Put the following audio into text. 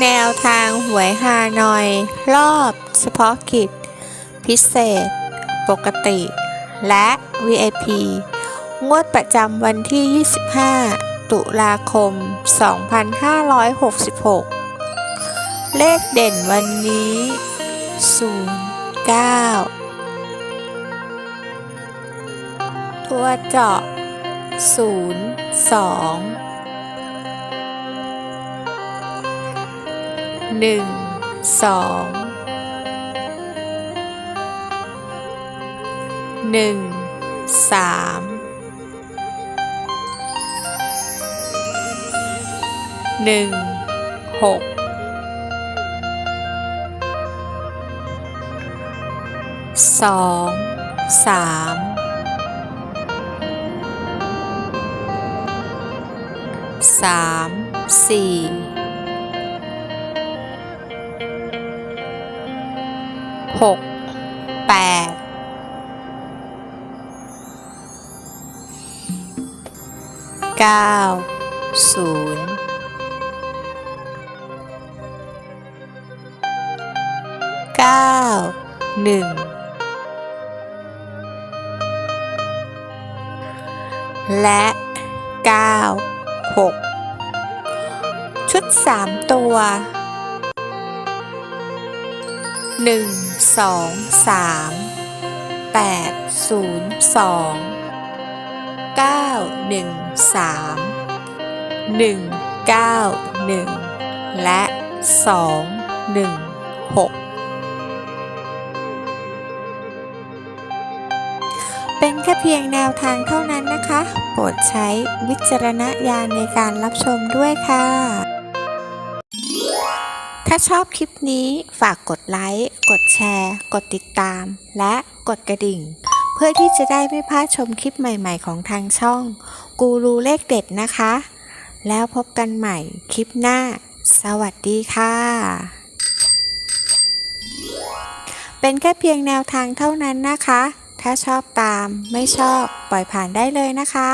แนวทางหวยฮานอย รอบเฉพาะกิจ พิเศษ ปกติ และ VIP งวดประจำวันที่ 25 ตุลาคม 2566 เลขเด่นวันนี้ 09 ตัวเจาะ 02 หนึ่งสองหนึ่งสามหนึ่งหกสองสามสามสี่ หกแปดเก้าศูนย์เก้าหนึ่งและเก้าหกชุดสามตัวหนึ่ง สองสามแปดศูนย์สองเก้าหนึ่งสามหนึ่งเก้าหนึ่งและสองหนึ่งหกเป็นแค่เพียงแนวทางเท่านั้นนะคะ โปรดใช้วิจารณญาณในการรับชมด้วยค่ะ ถ้าชอบคลิปนี้ฝากกดไลค์ กดแชร์ กดติดตาม และกดกระดิ่ง เพื่อที่จะได้ไม่พลาดชมคลิปใหม่ๆของทางช่อง กูรูเลขเด็ดนะคะ แล้วพบกันใหม่คลิปหน้า สวัสดีค่ะ เป็นแค่เพียงแนวทางเท่านั้นนะคะ ถ้าชอบตามไม่ชอบปล่อยผ่านได้เลยนะคะ